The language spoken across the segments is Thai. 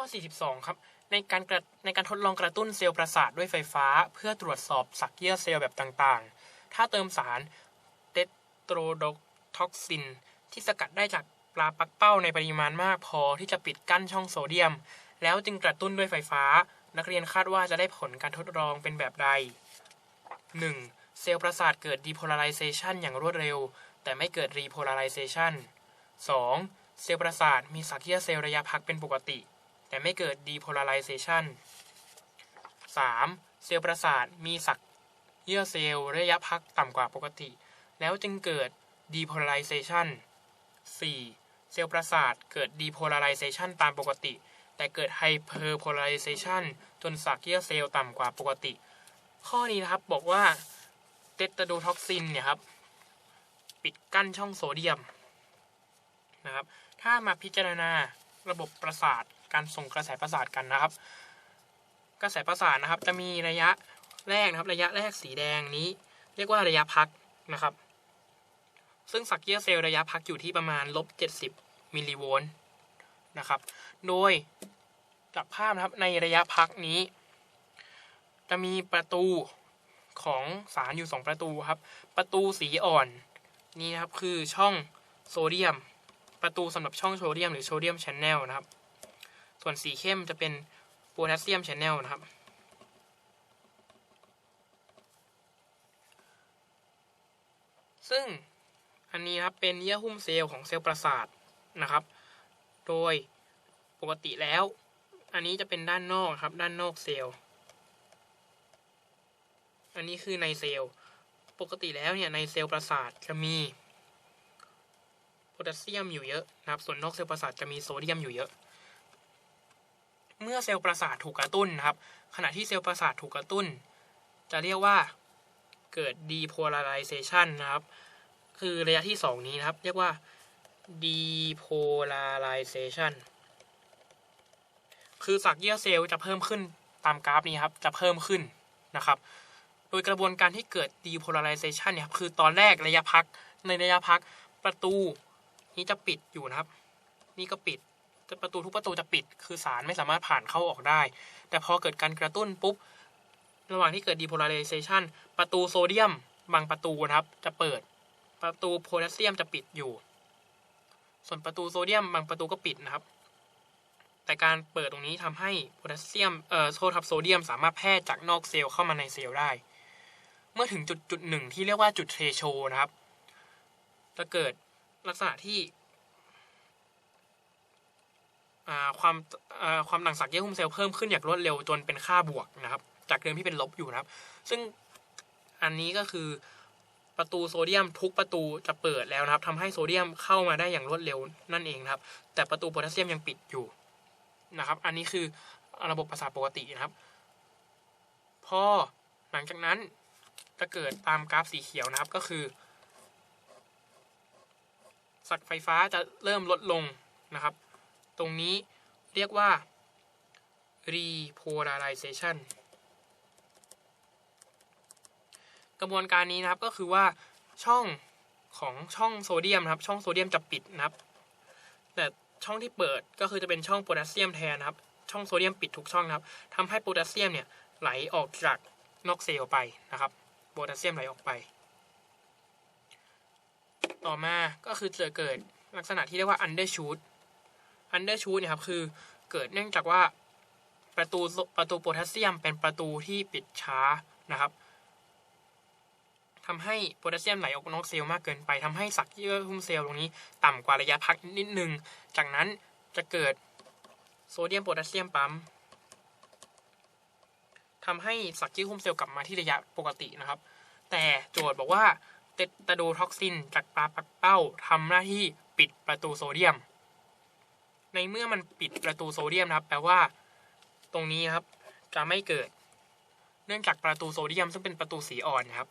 ข้อ 42 ครับ ในการกระในการทดลองกระตุ้นเซลล์ประสาทด้วยไฟฟ้า เพื่อตรวจสอบสักเยื่อเซลล์แบบต่างๆ ถ้าเติมสารเตโตรโดท็อกซิน ที่สกัดได้จากปลาปักเป้าในปริมาณมากพอที่จะปิดกั้นช่องโซเดียม แล้วจึงกระตุ้นด้วยไฟฟ้า นักเรียนคาดว่าจะได้ผลการทดลองเป็นแบบใด 1. เซลล์ประสาทเกิด depolarization อย่างรวดเร็ว แต่ไม่เกิด repolarization 2. เซลล์ประสาทมีสักเยื่อเซลล์ระยะพักเป็นปกติ แต่ไม่เกิด depolarization 3. เซลล์ประสาทมีสักเยื่อเซลล์ระยะพักต่ำกว่าปกติ แล้วจึงเกิด depolarization 4. เซลล์ประสาทเกิด depolarization ตามปกติ แต่เกิด hyperpolarization จนสักเยื่อเซลล์ต่ำกว่าปกติ ข้อนี้นะครับบอกว่าเตตาโดท็อกซินเนี่ยครับ ปิดกั้นช่องโซเดียมนะครับ ถ้ามาพิจารณาระบบประสาท การส่งกระแสประสาทกันนะครับ กระแสประสาทนะครับ จะมีระยะแรกนะครับ ระยะแรกสีแดงนี้ เรียกว่าระยะพักนะครับ ซึ่งสักเยื่อเซลล์ระยะพักอยู่ที่ประมาณลบ70มิลลิโวลต์นะครับ โดยจากภาพนะครับในระยะพักนี้ จะมีประตูของสารอยู่ 2 ประตูครับ ประตูสีอ่อนนี่นะครับคือช่องโซเดียม ประตูสำหรับช่องโซเดียมหรือโซเดียมแชนแนลนะครับ ส่วนสีเข้มจะเป็นโพแทสเซียมชนแนลนะครับ ซึ่งอันนี้ครับเป็นเยื่อหุ้มเซลล์ของเซลล์ประสาทนะครับ โดยปกติแล้ว อันนี้จะเป็นด้านนอกครับ ด้านนอกเซลล์ อันนี้คือในเซลล์ ปกติแล้วเนี่ยในเซลล์ประสาทจะมีโพแทสเซียมอยู่เยอะนะครับ ส่วนนอกเซลล์ประสาทจะมีโซเดียมอยู่เยอะ เมื่อเซลล์ประสาทถูกกระตุ้นนะครับ ขณะที่เซลล์ประสาทถูกกระตุ้น จะเรียกว่าเกิด depolarization นะครับ คือระยะที่ 2 นี้นะครับ เรียกว่า depolarization คือสักเยื่อเซลล์จะเพิ่มขึ้นตามกราฟนี้ครับ จะเพิ่มขึ้นนะครับ โดยกระบวนการที่เกิด depolarization เนี่ยครับ คือตอนแรกระยะพัก ในระยะพักประตูนี้จะปิดอยู่นะครับ นี่ก็ปิด ประตูทุกประตูจะปิด คือสารไม่สามารถผ่านเข้าออกได้ แต่พอเกิดการกระตุ้นปุ๊บ ระหว่างที่เกิด depolarization ประตูโซเดียม บางประตูนะครับ จะเปิด ประตูโพแทสเซียมจะปิดอยู่ ส่วนประตูโซเดียม บางประตูก็ปิดนะครับ แต่การเปิดตรงนี้ทำให้โพแทสเซียม เอ่อ โซทับโซเดียม สามารถแพร่จากนอกเซลล์เข้ามาในเซลล์ได้ เมื่อถึงจุดจุดหนึ่งที่เรียกว่าจุดเทโชนะครับ จะเกิดลักษณะที่ ความความต่างศักย์เยื่อหุ้มเซลล์เพิ่มขึ้นอย่างรวดเร็วจนเป็นค่าบวกนะครับ จากเดิมที่เป็นลบอยู่นะครับ ซึ่งอันนี้ก็คือประตูโซเดียมทุกประตูจะเปิดแล้วนะครับทำให้โซเดียมเข้ามาได้อย่างรวดเร็วนั่นเองนะครับ แต่ประตูโพแทสเซียมยังปิดอยู่นะครับ อันนี้คือระบบประสาทปกตินะครับ พอหลังจากนั้นจะเกิดตามกราฟสีเขียวนะครับก็คือ สักไฟฟ้าจะเริ่มลดลงนะครับ ตรงนี้เรียกว่า repolarization กระบวนการนี้นะครับก็คือว่าช่องของช่องโซเดียมนะครับ ช่องโซเดียมจะปิดนะครับ แต่ช่องที่เปิดก็คือจะเป็นช่องโพแทสเซียมแทนนะครับ ช่องโซเดียมปิดทุกช่องนะครับทำให้โพแทสเซียมเนี่ยไหลออกจากนอกเซลล์ไปนะครับ โพแทสเซียมไหลออกไป ต่อมาก็คือจะเกิดลักษณะที่เรียกว่า undershoot undershoot เนี่ยครับคือเกิดเนื่องจากว่าประตูประตูโพแทสเซียมเป็นประตูที่ปิดช้านะครับทำให้โพแทสเซียมไหลออกนอกเซลล์มากเกินไปทำให้สักเยื่อหุ้มเซลล์ตรงนี้ต่ำกว่าระยะพักนิดนึง จากนั้นจะเกิดโซเดียมโพแทสเซียมปั๊มทำให้สักเยื่อหุ้มเซลล์กลับมาที่ระยะปกตินะครับ แต่โจทย์บอกว่าเตตาโดท็อกซินจากปลาปักเป้าทำหน้าที่ปิดประตูโซเดียม ในเมื่อมันปิดประตูโซเดียมนะครับ แปลว่า ตรงนี้ครับ จะไม่เกิด เนื่องจากประตูโซเดียม ซึ่งเป็นประตูสีอ่อนนะครับ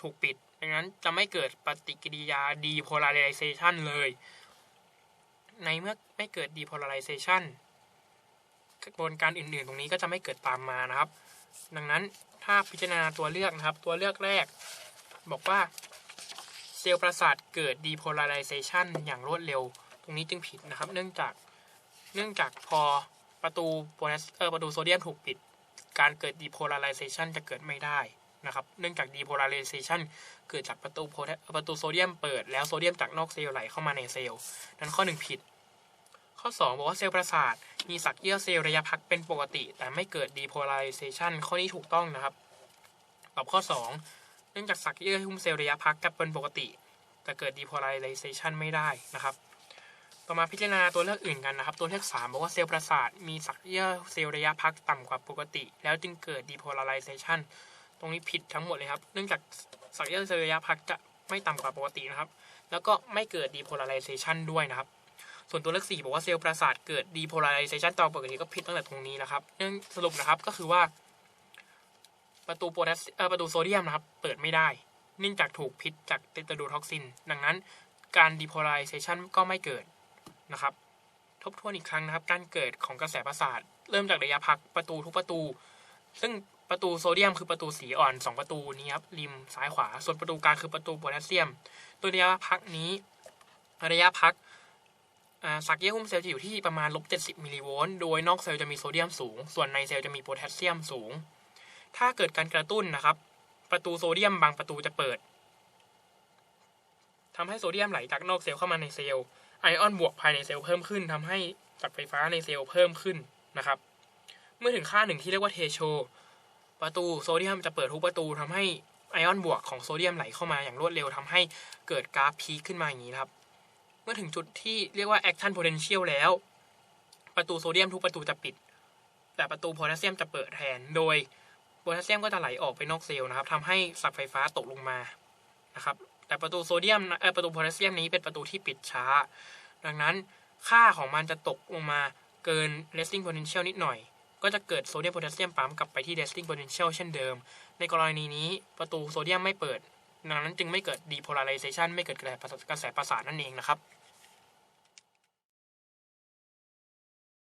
ถูกปิด ดังนั้นจะไม่เกิดปฏิกิริยา depolarization เลย ในเมื่อไม่เกิด depolarization กระบวนการอื่นๆ ตรงนี้ก็จะไม่เกิดตามมานะครับ ดังนั้นถ้าพิจารณาตัวเลือกนะครับ ตัวเลือกแรก บอกว่าเซลล์ประสาทเกิด depolarization อย่างรวดเร็ว ตรงนี้จึงผิดนะครับ เนื่องจากเนื่องจากพอประตูโพแทสเออประตูโซเดียมถูกปิด การเกิด depolarization จะเกิดไม่ได้นะครับ เนื่องจาก depolarization เกิดจากประตูโพแทสประตูโซเดียมเปิดแล้วโซเดียมจากนอกเซลล์ไหลเข้ามาในเซลล์นั้นข้อหนึ่งผิด ข้อ 2 บอกว่าเซลล์ประสาท มีสักเยื่อเซลล์ระยะพักเป็นปกติ แต่ไม่เกิด depolarization ข้อนี้ถูกต้องนะครับตอบข้อ 2 เนื่องจากสักเยื่อหุ้มเซลล์ระยะพักกับเป็นปกติ แต่เกิด depolarization ไม่ได้นะครับ ต่อมาพิจารณาตัวเลือกอื่นกันนะครับ ตัวเลือก 3 บอกว่าเซลล์ประสาทมีสักเยื่อเซลล์ระยะพักต่ำกว่าปกติ แล้วจึงเกิด depolarization ตรงนี้ผิดทั้งหมดเลยครับ เนื่องจากสักเยื่อเซลล์ระยะพักจะไม่ต่ำกว่าปกตินะครับ แล้วก็ไม่เกิด depolarization ด้วยนะครับ ส่วนตัวเลือก 4 บอกว่าเซลล์ประสาทเกิด depolarization ตามปกติก็ผิดตั้งแต่ตรงนี้นะครับ เนื่องสรุปนะครับก็คือว่า ประตูโพแทสเอ่อประตูโซเดียมนะครับเปิดไม่ได้ เนื่องจากถูกพิษจากเตตาดูท็อกซิน ดังนั้นการ depolarization ก็ไม่เกิด นะครับ ทบทวนอีกครั้งนะครับ การเกิดของกระแสประสาท เริ่มจากระยะพักประตูทุกประตู ซึ่งประตูโซเดียมคือประตูสีอ่อน 2 ประตูนี้ครับริมซ้ายขวา ส่วนประตูกลางคือประตูโพแทสเซียม ตัวระยะพักนี้ ระยะพักสักเยื่อหุ้มเซลล์จะอยู่ที่ประมาณลบ70มิลลิโวลต์ โดยนอกเซลล์จะมีโซเดียมสูง ส่วนในเซลล์จะมีโพแทสเซียมสูง ถ้าเกิดการกระตุ้นนะครับ ประตูโซเดียมบางประตูจะเปิดทำให้โซเดียมไหลจากนอกเซลล์เข้ามาในเซลล์ ไอออนบวกภายในเซลล์เพิ่มขึ้นทำให้จักไฟฟ้าในเซลล์เพิ่มขึ้นนะครับ เมื่อถึงค่าหนึ่งที่เรียกว่าเทโช ประตูโซเดียมจะเปิดทุกประตูทำให้ไอออนบวกของโซเดียมไหลเข้ามาอย่างรวดเร็วทำให้เกิดกราฟพีคขึ้นมาอย่างนี้นครับ เมื่อถึงจุดที่เรียกว่า action potential แล้ว ประตูโซเดียมทุกประตูจะปิด แต่ประตูโพแทสเซียมจะเปิดแทน โดยโพแทสเซียมก็จะไหลออกไปนอกเซลล์นะครับทำให้สักไฟฟ้าตกลงมานะครับ แต่ประตูโซเดียมเออประตูโพแทสเซียมนี้เป็นประตูที่ปิดช้า ดังนั้นค่าของมันจะตกลงมาเกิน resting potential นิดหน่อย ก็จะเกิดโซเดียมโพแทสเซียมปั๊มกลับไปที่ resting potential เช่นเดิม ในกรณีนี้ประตูโซเดียมไม่เปิด ดังนั้นจึงไม่เกิด depolarization ไม่เกิดกระแสประสาทนั่นเองนะครับ